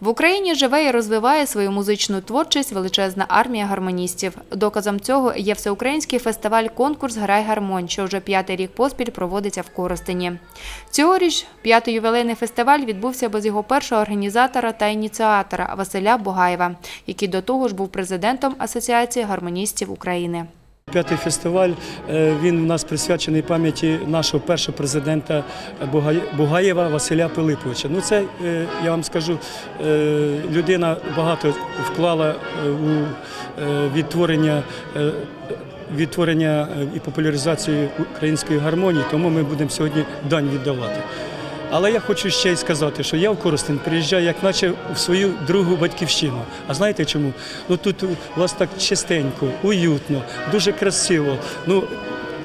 В Україні живе і розвиває свою музичну творчість величезна армія гармоністів. Доказом цього є всеукраїнський фестиваль-конкурс Грай гармонь, що вже п'ятий рік поспіль проводиться в Коростені. Цьогоріч п'ятий ювілейний фестиваль відбувся без його першого організатора та ініціатора Василя Бугаєва, який до того ж був президентом Асоціації гармоністів України. П'ятий фестиваль е, він у нас присвячений пам'яті нашого першого президента Бугаєва Василя Пилиповича. Ну це е, я вам скажу, е, людина багато вклала у відтворення. Відтворення і популяризацію української гармонії, тому ми будемо сьогодні дань віддавати. Але я хочу ще й сказати, що я в Коростень приїжджаю, як наче в свою другу батьківщину. А знаєте чому? Ну тут у вас так чистенько, уютно, дуже красиво. Ну,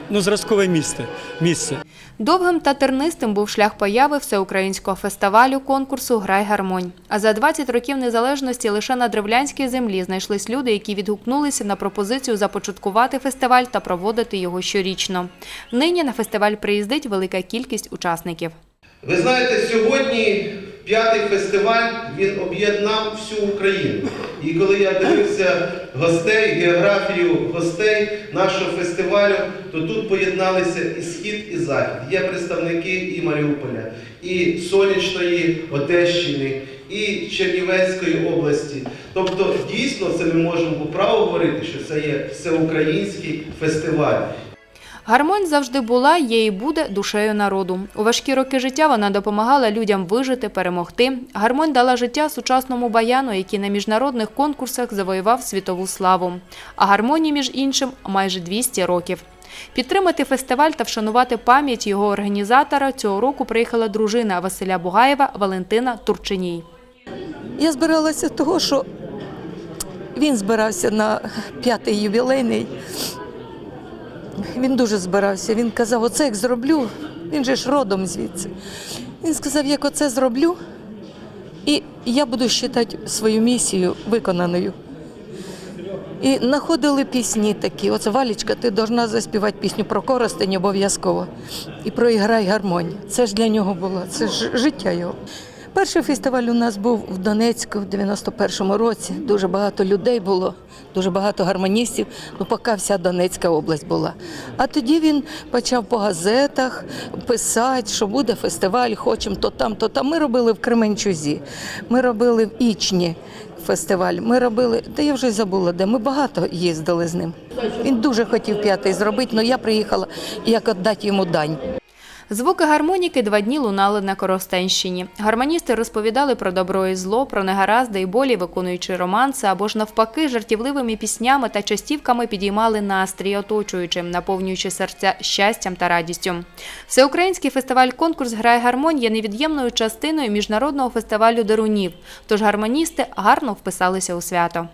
ну зразкове місце. місце. Довгим та тернистим був шлях появи всеукраїнського фестивалю конкурсу Грай гармонь. А за 20 років незалежності лише на древлянській землі знайшлись люди, які відгукнулися на пропозицію започаткувати фестиваль та проводити його щорічно. Нині на фестиваль приїздить велика кількість учасників. Ви знаєте, сьогодні п'ятий фестиваль він об'єднав всю Україну. І коли я дивився гостей, географію гостей нашого фестивалю, то тут поєдналися і схід, і захід. Є представники і Маріуполя, і Сонячної Одещини, і Чернівецької області. Тобто, дійсно, це ми можемо по праву говорити, що це є всеукраїнський фестиваль. Гармонь завжди була, є і буде душею народу. У важкі роки життя вона допомагала людям вижити, перемогти. Гармонь дала життя сучасному баяну, який на міжнародних конкурсах завоював світову славу. А гармонії, між іншим, майже 200 років. Підтримати фестиваль та вшанувати пам'ять його організатора цього року приїхала дружина Василя Бугаєва Валентина Турчиній. Я збиралася того, що він збирався на п'ятий ювілейний. Він дуже збирався. Він казав, оце як зроблю. Він же ж родом звідси. Він сказав, як оце зроблю, і я буду вважати свою місію виконаною. І знаходили пісні такі. Оце Валічка, ти повинна заспівати пісню про Коростень обов'язково. І про «Іграй гармонь. Це ж для нього було, це ж життя його. Перший фестиваль у нас був в Донецьку в 91-му році. Дуже багато людей було, дуже багато гармоністів. Ну, поки вся Донецька область була. А тоді він почав по газетах писати, що буде фестиваль, хочемо то там, то там. Ми робили в Кременчузі, ми робили в Ічні фестиваль. Ми робили, та я вже забула, де ми багато їздили з ним. Він дуже хотів п'ятий зробити, але я приїхала як віддати йому дань. Звуки гармоніки два дні лунали на Коростенщині. Гармоністи розповідали про добро і зло, про негаразди і болі, виконуючи романси або ж навпаки жартівливими піснями та частівками підіймали настрій оточуючим, наповнюючи серця щастям та радістю. Всеукраїнський фестиваль-конкурс Грай гармонь є невід'ємною частиною міжнародного фестивалю дарунів. Тож гармоністи гарно вписалися у свято.